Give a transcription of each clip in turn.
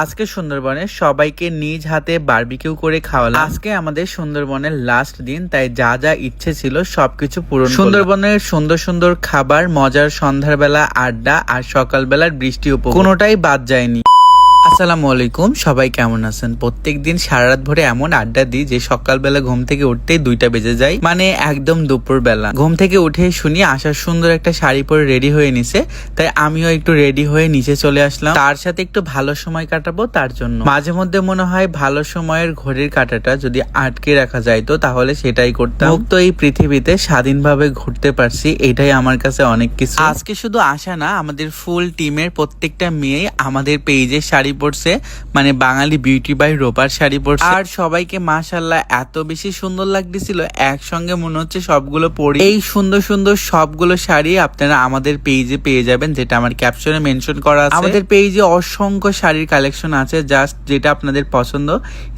আজকে সুন্দরবনে সবাইকে নিজ হাতে বার্বিকিউ করে খাওয়ালাম। আজকে আমাদের সুন্দরবনের লাস্ট দিন, তাই যা যা ইচ্ছে ছিল সবকিছু পুরো সুন্দরবনের সুন্দর সুন্দর খাবার, মজার সন্ধ্যার বেলা আড্ডা আর সকালবেলার বৃষ্টি উপভোগ। কোনোটাই বাদ যায়নি। আসসালামু আলাইকুম, সবাই কেমন আছেন? প্রত্যেকদিন সারা রাত ভরে এমন আড্ডা দিই যে সকালবেলা ঘুম থেকে উঠতেই দুইটা বেজে যায়। মানে একদম দুপুর বেলা ঘুম থেকে উঠে শুনি আসার সুন্দর একটা শাড়ি পরে রেডি হয়ে নিছে, তাই আমিও একটু রেডি হয়ে নিচে চলে আসলাম। তার সাথে একটু ভালো সময় কাটাবো তার জন্য। মাঝে মধ্যে মনে হয় ভালো সময়ের ঘড়ির কাটাটা যদি আটকে রাখা যায় তো তাহলে সেটাই করতাম। মুক্ত এই পৃথিবীতে স্বাধীনভাবে ঘুরতে পারছি, এটাই আমার কাছে অনেক কিছু। আজকে শুধু আশা না, আমাদের ফুল টিমের প্রত্যেকটা মেয়ে আমাদের পেজে শাড়ি পরছে মানে বাঙালি বিউটি বাই রোপার শাড়ি পরছে। আর সবাইকে মাশাল্লাহ এত বেশি সুন্দর লাগতেছিল, একসঙ্গে মনে হচ্ছে সবগুলো পরি। এই সুন্দর সুন্দর সবগুলো শাড়ি আপনারা আমাদের পেজে পেয়ে যাবেন, যেটা আমার ক্যাপশনে মেনশন করা আছে। আমাদের পেজে অসংখ্য শাড়ির কালেকশন আছে জাস্ট যেটা আপনাদের পছন্দ।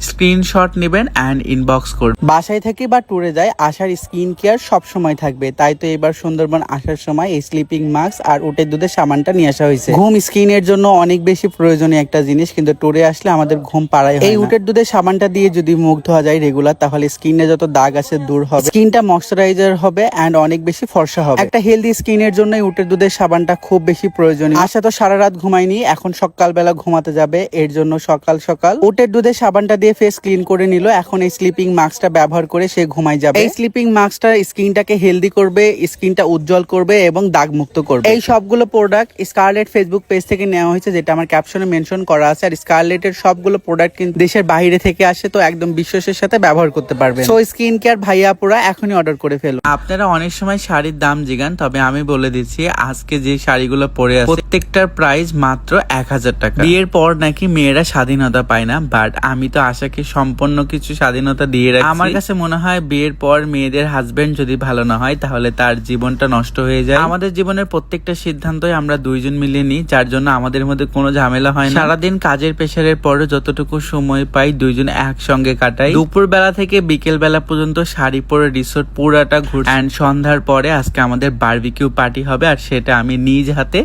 স্ক্রিনশট নেবেন অ্যান্ড ইনবক্স করবেন বাসায় থেকে বা ট্যুরে যায় আসার স্কিন কেয়ার সব সময় থাকবে। তাই তো এবার সুন্দরবন আসার সময় এই স্লিপিং মাস্ক আর উটের দুধের সামানটা নিয়ে আসা হয়েছে। ঘুম স্কিনের জন্য অনেক বেশি প্রয়োজনীয় একটা জিনিস কিন্তু ট্যুরে আসলে আমাদের ঘুম পাড়াই এই উটের দুধের সাবানটা দিয়ে যদি মুখ ধোয়া যায় রেগুলার তাহলে স্কিনে যত দাগ আছে দূর হবে। স্কিনটা ময়শ্চারাইজার হবে এন্ড অনেক বেশি ফর্সা হবে। একটা হেলদি স্কিনের জন্য উটের দুধের সাবানটা খুব বেশি প্রয়োজনীয়। আশা তো সারা রাত ঘুমায়নি এখন সকালবেলা ঘুমাতে যাবে এর জন্য সকাল সকাল। উটের দুধের সাবানটা দিয়ে ফেস ক্লিন করে নিল এখন এই স্লিপিং মাস্কটা ব্যবহার করে সে ঘুমাই যাবে। এই স্লিপিং মাস্কটা স্কিনটাকে হেলদি করবে স্কিনটা উজ্জ্বল করবে এবং দাগ মুক্ত করবে। এই সবগুলো প্রোডাক্ট স্কারলেট ফেসবুক পেজ থেকে নেওয়া হয়েছে যেটা আমার ক্যাপশনে মেনশন করা আছে আর স্কারলেটের সবগুলো প্রোডাক্ট কিন্তু দেশের বাইরে থেকে আসে তো একদম বিশ্বাসের সাথে ব্যবহার করতে পারবেন। সো স্কিন কেয়ার ভাইয়া পুরা এখনই অর্ডার করে ফেলো। আপনারা অনেক সময় শাড়ির দাম জিগান তবে আমি বলে দিচ্ছি আজকে যে শাড়িগুলো পরে আছে প্রত্যেকটার প্রাইস মাত্র এক হাজার টাকা। বিয়ের পর নাকি মেয়েরা স্বাধীনতা পায় না বাট আমি তো আশাকে সম্পূর্ণ কিছু স্বাধীনতা দিয়ে রাখি আমার কাছে মনে হয় বিয়ের পর মেয়েদের হাজবেন্ড যদি ভালো না হয় তাহলে তার জীবনটা নষ্ট হয়ে যায়। আমাদের জীবনের প্রত্যেকটা সিদ্ধান্তই আমরা দুইজন মিলে নিই যার জন্য আমাদের মধ্যে কোনো ঝামেলা হয় না। সারাদিন কাজের প্রেশারের পরে যতটুকু সময় পাই দুইজন একসঙ্গে কাটাই। দুপুর বেলা থেকে বিকেল বেলা পর্যন্ত শাড়ি পরে রিসোর্ট পুরাটা ঘুর অ্যান্ড সন্ধ্যার পরে আজকে আমাদের বারবিকিউ পার্টি হবে আর সেটা আমি নিজ হাতে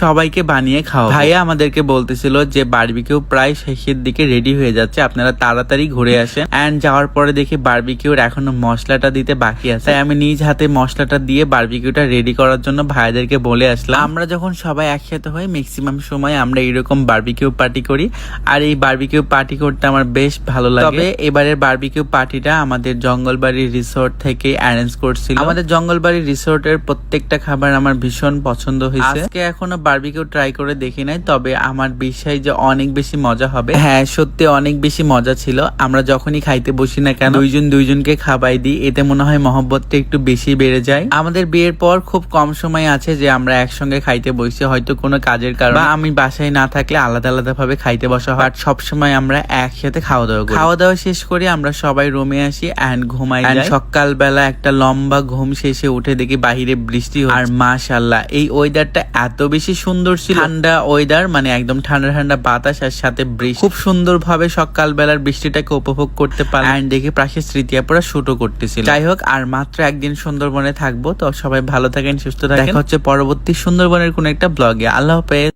সবাইকে বানিয়ে খাওয়া ভাইয়া আমাদেরকে বলতেছিল যে বারবিকিউ প্রায় শেষের দিকে রেডি হয়ে যাচ্ছে, আপনারা তাড়াতাড়ি ঘুরে আসেন। অ্যান্ড যাওয়ার পরে দেখি বারবিকিউর এখনও মশলাটা দিতে বাকি আছে। তাই আমি নিজ হাতে মশলাটা দিয়ে বারবিকিউটা রেডি করার জন্য ভাইয়াদেরকে বলে আসলাম। আমরা যখন সবাই একসাথে হই ম্যাক্সিমাম সময় আমরা এরকম বারবিকিউ পার্টি করি। আর এই বারবিকিউ পার্টি করতে আমার বেশ ভালো লাগে। তবে এবারের বারবিকিউ পার্টিটা আমাদের জঙ্গলবাড়ি রিসোর্ট থেকে অ্যারেঞ্জ করছিল। আমাদের জঙ্গলবাড়ি রিসোর্টের প্রত্যেকটা খাবার আমার ভীষণ পছন্দ হয়েছে। আজকে এখনও বারবিকিউ ট্রাই করে দেখি নাই তবে আমার বিশ্বাস যে অনেক বেশি মজা হবে। হ্যাঁ সত্যি অনেক বেশি মজা ছিল। আমরা যখনই খাইতে বসি না কেন দুইজন দুইজনকে খাবাই দিই। এতে মনে হয় মহব্বতটা একটু বেশি বেড়ে যায়। আমাদের বিয়ের পর খুব কম সময় আছে যে আমরা একসঙ্গে খাইতে বসি। হয়তো কোনো কাজের কারণে বা আমি বাসায় না থাকলে আলাদা আলাদা ভাবে খাইতে বসা হয়। সব সবসময় আমরা একসাথে খাওয়া দাওয়া করি। খাওয়া দাওয়া শেষ করে আমরা সবাই রুমে আসি এন্ড ঘুমাই সকালবেলা একটা লম্বা ঘুম শেষে উঠে দেখি বাহিরে বৃষ্টি। আর মাশাল্লাহ এই ওয়েদারটা এত বেশি সুন্দর ছিল। ঠান্ডা ওয়েদার মানে একদম ঠান্ডা ঠান্ডা বাতাস আর সাথে বৃষ্টি। খুব সুন্দর ভাবে সকালবেলার বৃষ্টিটাকে উপভোগ করতে পারলাম। এন্ড দেখি পাশে স্মৃতিয়া পুরো শুটও করতেছিল। যাই হোক আর মাত্র একদিন সুন্দরবনে থাকব। তো সবাই ভালো থাকেন সুস্থ থাকেন। দেখা হচ্ছে পরবর্তী সুন্দরবনের কোন একটা ব্লগে আল্লাহ হাফেজ।